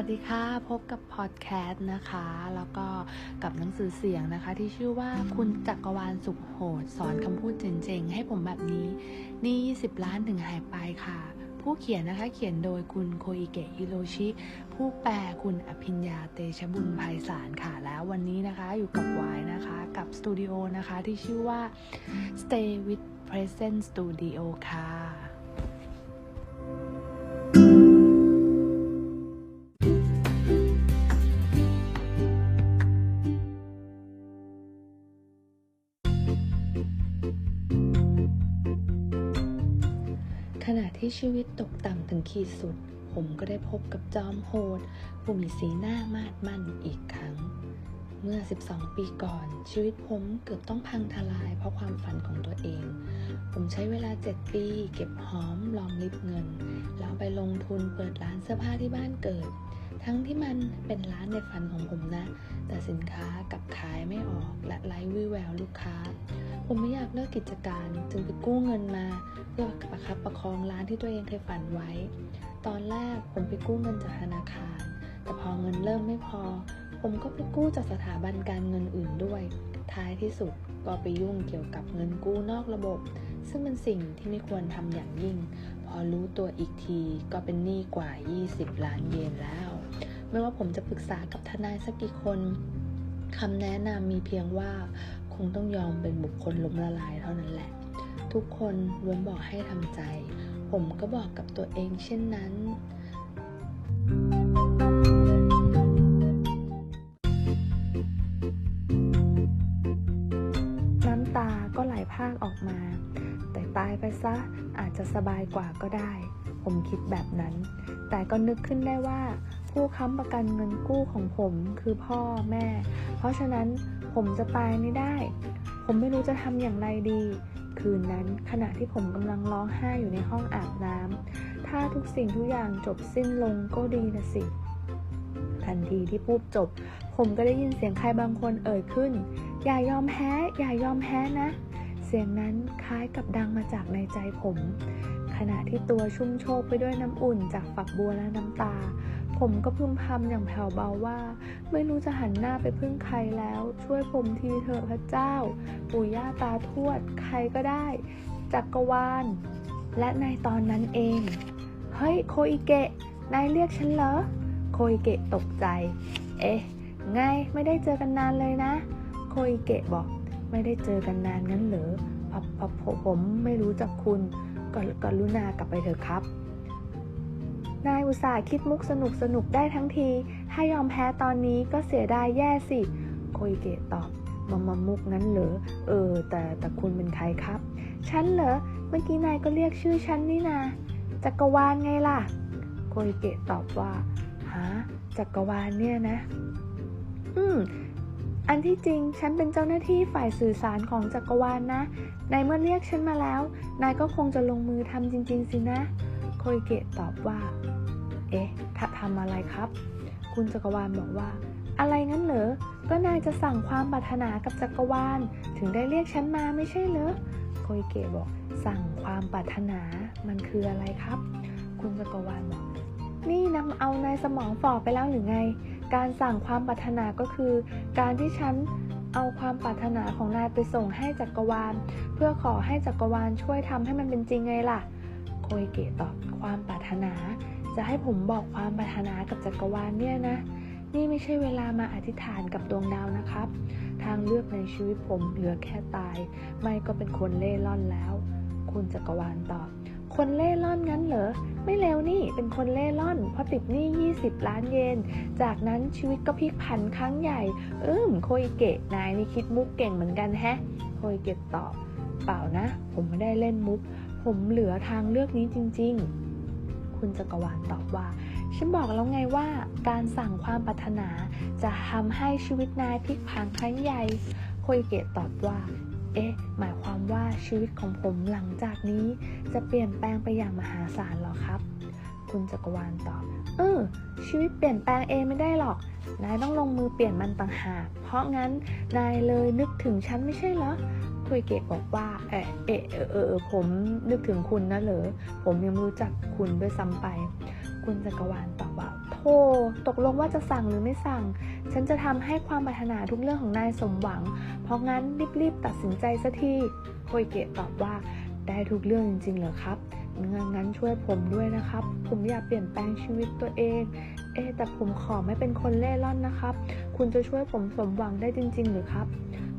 วัสดีค่ะ พบกับพอดแคสต์นะคะ แล้วก็กับหนังสือเสียงนะคะ ที่ชื่อว่าคุณจักรวาลสุขโหด สอนคำพูดเจ๋งๆ ให้ผมแบบนี้ นี่ 20 ล้านถึงหายไปค่ะ ผู้เขียนนะคะเขียนโดยคุณโคอิเกะฮิโรชิ ผู้แปลคุณอภิญญาเตชะบุญภัยสารค่ะ แล้ววันนี้นะคะอยู่กับวายนะคะ กับสตูดิโอนะคะที่ชื่อว่า Stay with Present Studio ค่ะ ขณะที่ชีวิตตกต่ำถึงขีดสุด ผมก็ได้พบกับจอมโหดผู้มีสีหน้ามาดมั่นอีกครั้ง เมื่อ 12 ปีก่อน ชีวิตผมเกือบต้องพังทลายเพราะความฝันของตัวเอง ผมใช้เวลา 7 ปี เก็บหอมรอมริบเงิน แล้วไปลงทุนเปิดร้านเสื้อผ้าที่บ้านเกิด ทั้งที่มันเป็นร้านในฝันของผมนะ แต่สินค้ากับขายไม่ออกและไร้วิแววลูกค้า ผมไม่อยากเลิกกิจการ จึงไปกู้เงินมา เพื่อประคับประคองร้านที่ตัวเองเคยฝันไว้ ตอนแรกผมไปกู้เงินจากธนาคาร แต่พอเงินเริ่มไม่พอ ผมก็ไปกู้จากสถาบันการเงินอื่นด้วย ท้ายที่สุดก็ไปยุ่งเกี่ยวกับเงินกู้นอกระบบ ซึ่งเป็นสิ่งที่ไม่ควรทำอย่างยิ่ง พอรู้ตัวอีกทีก็เป็นหนี้กว่า 20 ล้านเยนแล้ว ไม่ว่าผมจะปรึกษากับทนายสักกี่คนคำแนะนำมีเพียงว่าคงต้องยอมเป็นบุคคลล้มละลายเท่านั้นแหละ ทุกคนล้วนบอกให้ทำใจ ผมก็บอกกับตัวเองเช่นนั้น น้ำตาก็ไหลพากออกมา แต่ตายไปซะอาจจะสบายกว่าก็ได้ ผมคิดแบบนั้น แต่ก็นึกขึ้นได้ว่า ผู้ค้ำประกันเงินกู้ของผมคือพ่อแม่ เพราะฉะนั้นผมจะตายไม่ได้ ผมไม่รู้จะทำอย่างไรดี คืนนั้นขณะที่ผมกำลังร้องไห้อยู่ในห้องอาบน้ำถ้าทุกสิ่งทุกอย่างจบสิ้นลงก็ดีนะสิ ทันทีที่พูดจบ ผมก็ได้ยินเสียงใครบางคนเอ่ยขึ้น อย่ายอมแพ้อย่ายอมแพ้นะ เสียงนั้นคล้ายกับดังมาจากในใจผม ขณะที่ตัวชุ่มโชกไปด้วยน้ำอุ่นจากฝักบัวและน้ำตา ผมก็พึมพำอย่างแผ่วเบาว่า ไม่รู้จะหันหน้าไปพึ่งใครแล้ว ช่วยผมทีเถอะพระเจ้า ปู่ย่าตาทวด ใครก็ได้ จักรวาล และในตอนนั้นเอง เฮ้ย โคอิเกะ นายเรียกฉันเหรอ โคอิเกะตกใจ เอ๊ะ ไง ไม่ได้เจอกันนานเลยนะ โคอิเกะบอก ไม่ได้เจอกันนานงั้นเหรอพอพอพอผมไม่รู้จักคุณก็กรุณากลับไปเถอะครับ อุตส่าห์คิดมุกสนุกสนุกได้ทั้งทีถ้ายอมแพ้ตอนนี้ก็เสียดายแย่สิ โคอิเกะตอบมามามุกงั้นเหรอ เออ แต่แต่คุณเป็นใครครับ ฉันเหรอ เมื่อกี้นายก็เรียกชื่อฉันนี่นาจักรวาลไงล่ะ โคอิเกะตอบว่าฮะจักรวาลเนี่ยนะ อืม อันที่จริงฉันเป็นเจ้าหน้าที่ฝ่ายสื่อสารของจักรวาลนะ นายเมื่อเรียกฉันมาแล้ว นายก็คงจะลงมือทำจริง ๆ สินะ โคอิเกะตอบว่า เอ๊ะถ้าทำอะไรครับ คุณจักรวาลบอกว่า อะไรงั้นเหรอ ก็นายจะสั่งความปรารถนากับจักรวาล ถึงได้เรียกฉันมาไม่ใช่เหรอ โคอิเกะบอก สั่งความปรารถนา มันคืออะไรครับ คุณจักรวาลบอก นี่นำเอานายสมองฝ่อไปแล้วหรือไง การสั่งความปรารถนาก็คือ การที่ฉันเอาความปรารถนาของนายไปส่งให้จักรวาล เพื่อขอให้จักรวาลช่วยทำให้มันเป็นจริงไงล่ะ โคอิเกะตอบความปรารถนา จะให้ผมบอกความปรารถนากับจักรวาลเนี่ยนะ นี่ไม่ใช่เวลามาอธิษฐานกับดวงดาวนะครับ ทางเลือกในชีวิตผมเหลือแค่ตาย ไม่ก็เป็นคนเล่ร่อนแล้ว คุณจักรวาลตอบ คนเล่ร่อนงั้นเหรอ ไม่เลวนี่ เป็นคนเล่ร่อน เพราะติดหนี้ 20 ล้านเยน จากนั้นชีวิตก็พลิกผันครั้งใหญ่ อืมโคอิเกะ นายนี่คิดมุกเก่งเหมือนกันแฮะ โคอิเกะตอบ เปล่านะ ผมไม่ได้เล่นมุก ผมเหลือทางเลือกนี้จริง ๆ คุณจักรวาลตอบว่า ฉันบอกแล้วไงว่าการสั่งความปรารถนาจะทำให้ชีวิตนายพลิกผันครั้งใหญ่โคอิเกะตอบว่า เอ๊ะ หมายความว่าชีวิตของผมหลังจากนี้จะเปลี่ยนแปลงไปอย่างมหาศาลหรอครับ คุณจักรวาลตอบ เออ ชีวิตเปลี่ยนแปลงเองไม่ได้หรอก นายต้องลงมือเปลี่ยนมันต่างหาก เพราะงั้นนายเลยนึกถึงฉันไม่ใช่เหรอ คอิเกะบอกว่าเออะเออเออเออผมนึกถึงคุณนะเหรอผมยังไม่รู้จักคุณด้วยซ้ำไป คุณจักรวาลตอบว่าโธ่ตกลงว่าจะสั่งหรือไม่สั่ง ฉันจะทำให้ความปรารถนาทุกเรื่องของนายสมหวัง เพราะงั้นรีบๆตัดสินใจสักทีโคยเกะตอบว่าได้ทุกเรื่องจริงๆเหรอครับงั้นงั้นช่วยผมด้วยนะครับ ผมอยากเปลี่ยนแปลงชีวิตตัวเอง เอ๊ะแต่ผมขอไม่เป็นคนเล่ร่อนนะครับ คุณจะช่วยผมสมหวังได้จริง ๆ หรือครับ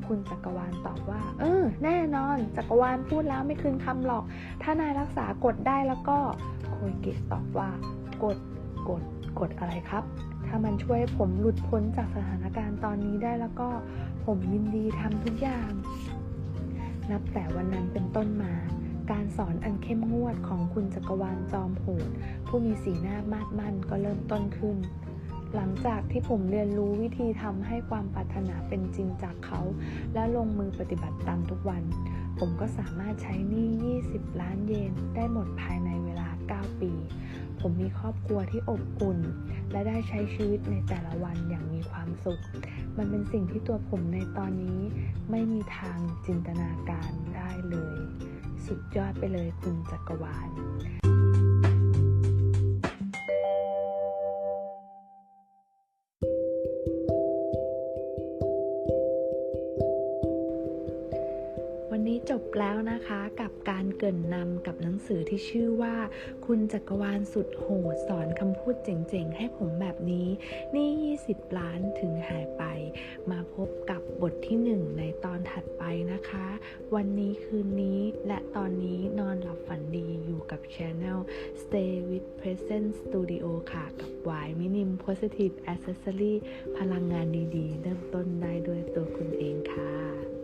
คุณจักรวาลตอบว่า เออ แน่นอนจักรวาลพูดแล้วไม่คืนคำหรอก ถ้านายรักษากฎได้แล้วก็โคยเกะตอบว่ากฎกฎกฎอะไรครับ ถ้ามันช่วยผมหลุดพ้นจากสถานการณ์ตอนนี้ได้แล้วก็ผมยินดีทำทุกอย่าง นับแต่วันนั้นเป็นต้นมาการสอนอันเข้มงวดของคุณจักรวาลจอมโหดผู้มีสีหน้ามาดมั่นก็เริ่มต้นขึ้น หลังจากที่ผมเรียนรู้วิธีทำให้ความปรารถนาเป็นจริงจากเขา และลงมือปฏิบัติตามทุกวัน ผมก็สามารถใช้หนี้ 20 ล้านเยนได้หมดภายในเวลา 9 ปี ผมมีครอบครัวที่อบอุ่น และได้ใช้ชีวิตในแต่ละวันอย่างมีความสุข มันเป็นสิ่งที่ตัวผมในตอนนี้ไม่มีทางจินตนาการได้เลย สุดยอดไปเลยคุณจักรวาล จบแล้วนะคะกับการเกินนำกับหนังสือที่ชื่อว่า คุณจักรวาลสุดโหดสอนคำพูดเจ๋งๆ ให้ผมแบบนี้ นี่ 20 ล้านถึงหายไป มาพบกับบทที่ 1 ในตอนถัดไปนะคะ วันนี้คืนนี้และตอนนี้นอนหลับฝันดีอยู่กับ Channel Stay with Present Studio ค่ะ กับ Y Minim Positive Accessory พลังงานดีๆ เริ่มต้นได้ด้วยตัวคุณเองค่ะ